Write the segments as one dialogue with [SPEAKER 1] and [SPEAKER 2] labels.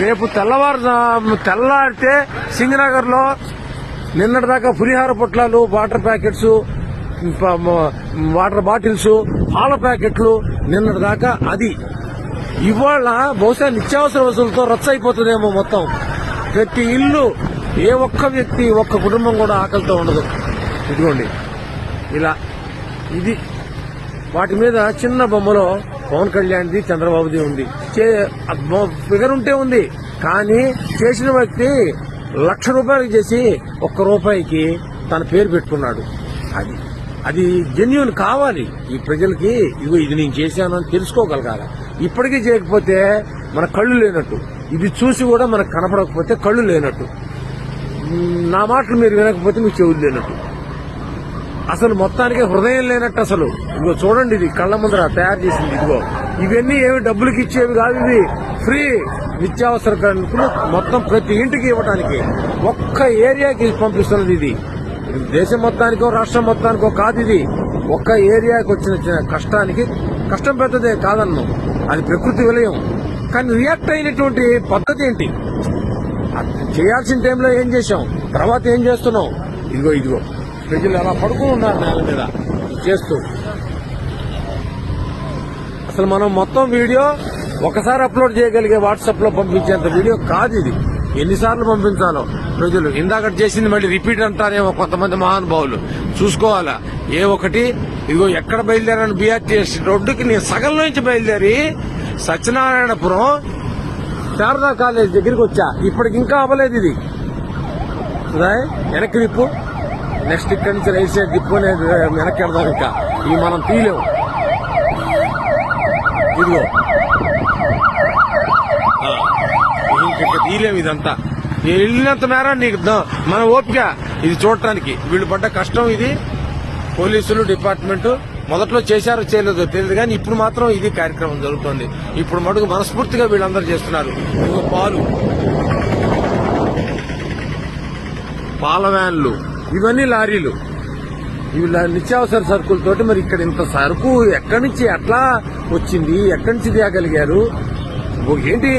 [SPEAKER 1] రేపు తెల్లవారు తెల్లారితే సింగనగర్లో నిన్నటిదాకా పులిహార పొట్లాలు వాటర్ ప్యాకెట్స్ వాటర్ బాటిల్స్ పాల ప్యాకెట్లు నిన్నటిదాకా అది. ఇవాళ బహుశా నిత్యావసర వసూలతో రచ్చ అయిపోతుందేమో మొత్తం. ప్రతి ఇల్లు ఏ ఒక్క వ్యక్తి ఒక్క కుటుంబం కూడా ఆకలితో ఉండదు. ఇదిగోండి. ఇలా ఇది వాటి మీద చిన్న బొమ్మలో పవన్ కళ్యాణ్ది చంద్రబాబుది ఉంది. చే- ఫిగర్ ఉంటే ఉంది. కానీ చేసిన వ్యక్తి లక్ష రూపాయలు చేసి ఒక్క రూపాయికి తన పేరు పెట్టుకున్నాడు. అది అది జెన్యున్ కావాలి. ఈ ప్రజలకి ఇగో ఇది నేను చేశాను అని తెలుసుకోగలగాలి. ఇప్పటికీ చేయకపోతే మన కళ్ళు లేనట్టు. ఇది చూసి కూడా మనకు కనపడకపోతే కళ్ళు లేనట్టు. నా మాటలు మీరు వినకపోతే మీకు చెవులు లేనట్టు. అసలు మొత్తానికి హృదయం లేనట్టు అసలు. ఇదిగో చూడండి ఇది కళ్ళ ముందర తయారు చేసింది ఇదిగో. ఇవన్నీ ఏమి డబ్బులకి ఇచ్చేవి కాదు ఇవి. ఫ్రీ నిత్యావసర సరుకులు మొత్తం ప్రతి ఇంటికి ఇవ్వడానికి ఒక్క ఏరియాకి పంపిస్తున్నది ఇది. దేశం మొత్తానికో రాష్ట్రం మొత్తానికో కాదు ఇది. ఒక్క ఏరియాకి వచ్చిన కష్టానికి కష్టం పెద్దదే కాదన్ను. అది ప్రకృతి విలయం. కానీ రియాక్ట్ అయినటువంటి పద్ధతి ఏంటి? అది చేయాల్సిన టైంలో ఏం చేశాం? తర్వాత ఏం చేస్తున్నాం? ఇదిగో ఇదిగో. ప్రజలు అలా పడుకుని ఉన్నారు నేల మీద చేస్తూ. అసలు మనం మొత్తం వీడియో ఒకసారి అప్లోడ్ చేయగలిగే వాట్సాప్లో పంపించేంత వీడియో కాదు ఇది. ఎన్నిసార్లు పంపించాలో ప్రజలు. ఇందాక చేసింది మళ్ళీ రిపీట్ అంటారేమో కొంతమంది మహానుభావులు. చూసుకోవాలా? ఏ ఒకటి ఇదిగో ఎక్కడ బయలుదేరాను బీఆర్టీఎస్ రోడ్డుకి? నేను సగం నుంచి బయలుదేరి సత్యనారాయణపురం శారదా కాలేజ్ దగ్గరికి వచ్చా. ఇప్పటికి ఇంకా అవ్వలేదు ఇది. వెనక్కి తిప్పు నెక్స్ట్ ఇక్కడి నుంచి రైట్ సైడ్ తిప్పు ఇంకా. ఇవి మనం తీయలేము ఇదిగో. ఇంక తీయలేము ఇదంతా. వెళ్ళినంత మేర నీకు మన ఓపిక. ఇది చూడటానికి. వీళ్ళు పడ్డ కష్టం ఇది. పోలీసులు డిపార్ట్మెంట్ మొదట్లో చేశారో చేయలేదో తెలియదు కానీ ఇప్పుడు మాత్రం ఇది కార్యక్రమం జరుగుతోంది. ఇప్పుడు మటుకు మనస్ఫూర్తిగా వీళ్ళందరూ చేస్తున్నారు. ఇదిగో పాలు. పాల వ్యాన్లు. ఇవన్నీ లారీలు. ఇవి నిత్యావసర సరుకులతోటి మరి ఇక్కడ ఇంత సరుకు ఎక్కడి నుంచి ఎట్లా వచ్చింది ఎక్కడి నుంచి తేగలిగారు? ఏంటి?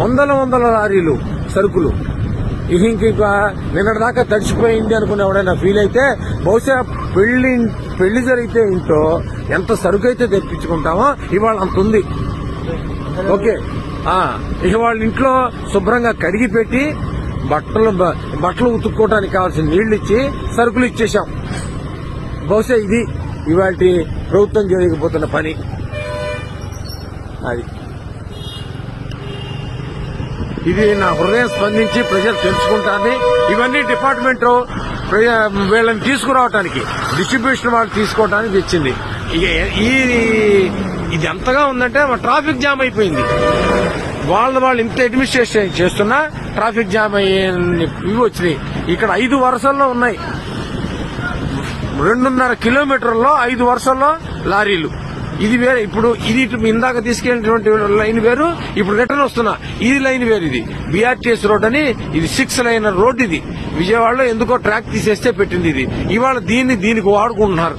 [SPEAKER 1] వందల వందల లారీలు సరుకులు. ఇక ఇంక ఇంకా నిన్నటి దాకా తడిచిపోయింది అనుకున్న ఎవడైనా ఫీల్ అయితే బహుశా పెళ్ళి పెళ్ళి జరిగితే ఇంట్లో ఎంత సరుకు అయితే తెప్పించుకుంటామో ఇవాళ అంత ఉంది. ఓకే. ఇక వాళ్ళ ఇంట్లో శుభ్రంగా కడిగి పెట్టి బట్టలు బట్టలు ఉతుక్కోవడానికి కావాల్సిన నీళ్ళు ఇచ్చి సరుకులు ఇచ్చేశాం. బహుశా ఇది ఇవాళ ప్రభుత్వం చేయకపోతున్న పని. అది. ఇది నా హృదయం స్పందించి ప్రజలు తెలుసుకుంటారని ఇవన్నీ డిపార్ట్మెంట్ ప్రజ- వీళ్ళని తీసుకురావటానికి డిస్ట్రిబ్యూషన్ వాళ్ళు తీసుకోవడానికి తెచ్చింది. ఈ ఇది ఎంతగా ఉందంటే మా ట్రాఫిక్ జామ్ అయిపోయింది. వాళ్ళ వాళ్ళు ఇంత అడ్మినిస్ట్రేషన్ చేస్తున్నా ట్రాఫిక్ జామ్ అయ్యే ఇవి వచ్చినాయి. ఇక్కడ ఐదు వరుసల్లో ఉన్నాయి. రెండున్నర కిలోమీటర్లో ఐదు వరుసల్లో లారీలు. ఇది వేరే ఇప్పుడు ఇది ఇందాక తీసుకెళ్ళినటువంటి లైన్ వేరు ఇప్పుడు రిటర్న్ వస్తున్నా. ఇది లైన్ వేరు ఇది. బీఆర్టీఎస్ రోడ్ అని ఇది సిక్స్ లైన్ రోడ్ ఇది. విజయవాడలో ఎందుకో ట్రాక్ తీసేస్తే పెట్టింది ఇది. ఇవాళ దీన్ని దీనికి వాడుకుంటున్నారు.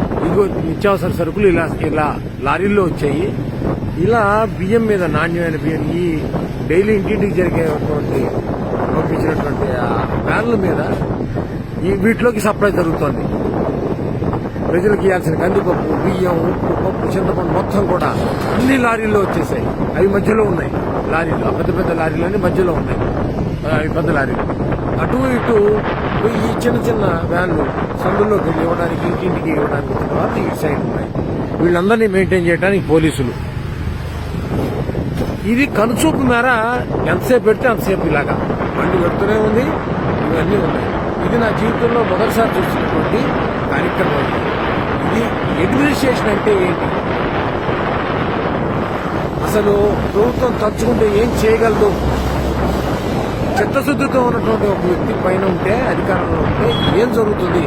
[SPEAKER 1] ఇదిగో నిత్యావసర సరుకులు ఇలా ఇలా లారీల్లో వచ్చాయి. ఇలా బియ్యం మీద నాణ్యమైన బియ్యం ఈ డైలీ ఇంటింటికి జరిగేటువంటి పంపించినటువంటి ఆ వ్యాన్ల మీద ఈ వీటిలోకి సప్లై జరుగుతోంది. ప్రజలకు ఇవ్వాల్సిన కందిపప్పు బియ్యం ఉప్పు పప్పు చింతపండు మొత్తం కూడా అన్ని లారీల్లో వచ్చేసాయి. అవి మధ్యలో ఉన్నాయి. లారీలు పెద్ద పెద్ద లారీలు మధ్యలో ఉన్నాయి. అవి పెద్ద లారీలు. అటు ఇటు ఈ చిన్న చిన్న వ్యాన్లు సందుల్లోకి వెళ్ళి ఇవ్వడానికి ఇంటింటికి ఇవ్వడానికి వచ్చిన ఈ సైడ్ ఉన్నాయి. వీళ్ళందరినీ మెయింటైన్ చేయడానికి పోలీసులు. ఇది కనుచూపు మేర ఎంతసేపు పెడితే అంతసేపు ఇలాగా. బండి పెడుతూనే ఉంది ఇవన్నీ ఉన్నాయి. ఇది నా జీవితంలో మొదటిసారి చూసినటువంటి కార్యక్రమం. అప్రిషియేషన్ అంటే ఏంటి? అసలు ప్రభుత్వం తలుచుకుంటే ఏం చేయగలదు? చిత్తశుద్ధితో ఉన్నటువంటి ఒక వ్యక్తి పైన ఉంటే అధికారంలో ఉంటే ఏం జరుగుతుంది?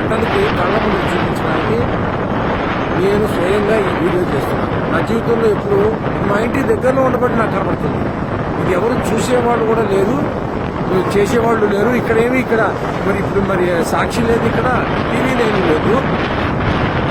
[SPEAKER 1] అతనికి కళ్ళ ముందు చూపించడానికి నేను స్వయంగా ఈ వీడియో చేస్తున్నాను. నా జీవితంలో ఎప్పుడు మా ఇంటి దగ్గరలో ఉండబట్టి నాకు కనబడుతుంది. ఇది ఎవరు చూసేవాళ్ళు కూడా లేరు. చేసేవాళ్ళు లేరు. ఇక్కడేమి ఇక్కడ? మరి ఇప్పుడు మరి సాక్షి లేదు ఇక్కడ టీవీ లేని లేదు.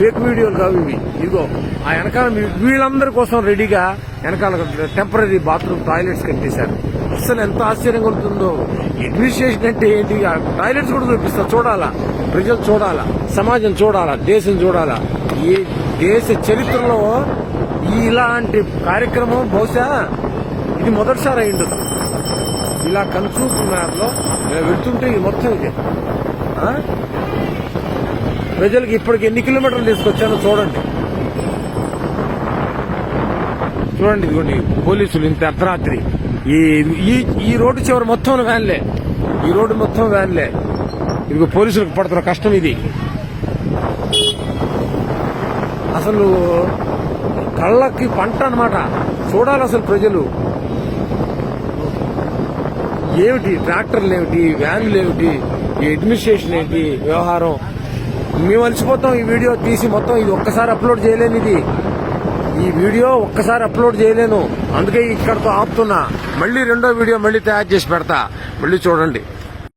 [SPEAKER 1] ఫేక్ వీడియోలు కావు ఇవి. ఇదిగో ఆ వెనకాల వీళ్ళందరి కోసం రెడీగా వెనకాల టెంపరీ బాత్రూమ్ టాయిలెట్స్ కట్టేశారు. అసలు ఎంత ఆశ్చర్యం కలుగుతుందో అడ్మినిస్ట్రేషన్ అంటే ఏంటి? ఆ టాయిలెట్స్ కూడా చూపిస్తా చూడాలా? ప్రజలు చూడాలా? సమాజం చూడాలా? దేశం చూడాలా? ఈ దేశ చరిత్రలో ఇలాంటి కార్యక్రమం బహుశా ఇది మొదటిసారి అయి ఉండదు ఇలా కన్సూపు మ్యాప్లో ఇలా వెళ్తుంటే ఇది మొత్తం ఇదే. ప్రజలకు ఇప్పటికి ఎన్ని కిలోమీటర్లు తీసుకొచ్చానో చూడండి. చూడండి ఇదిగోండి పోలీసులు ఇంత అర్ధరాత్రి. ఈ ఈ ఈ రోడ్డు చివరి మొత్తం వ్యాన్లే. ఈ రోడ్డు మొత్తం వ్యాన్లే. ఇదిగో పోలీసులకు పడుతున్న కష్టం ఇది. అసలు కళ్ళకి పంట అనమాట చూడాలి అసలు ప్రజలు. ఏమిటి ట్రాక్టర్లు ఏమిటి వ్యాన్లు ఏమిటి ఈ అడ్మినిస్ట్రేషన్ ఏంటి వ్యవహారం? మేము అలసిపోతాం ఈ వీడియో తీసి మొత్తం ఇది ఒక్కసారి అప్లోడ్ చేయలేను ఇది. ఈ వీడియో ఒక్కసారి అప్లోడ్ చేయలేను. అందుకే ఇక్కడతో ఆపుతున్నా. మళ్ళీ రెండో వీడియో మళ్ళీ తయారు చేసి పెడతా. మళ్ళీ చూడండి.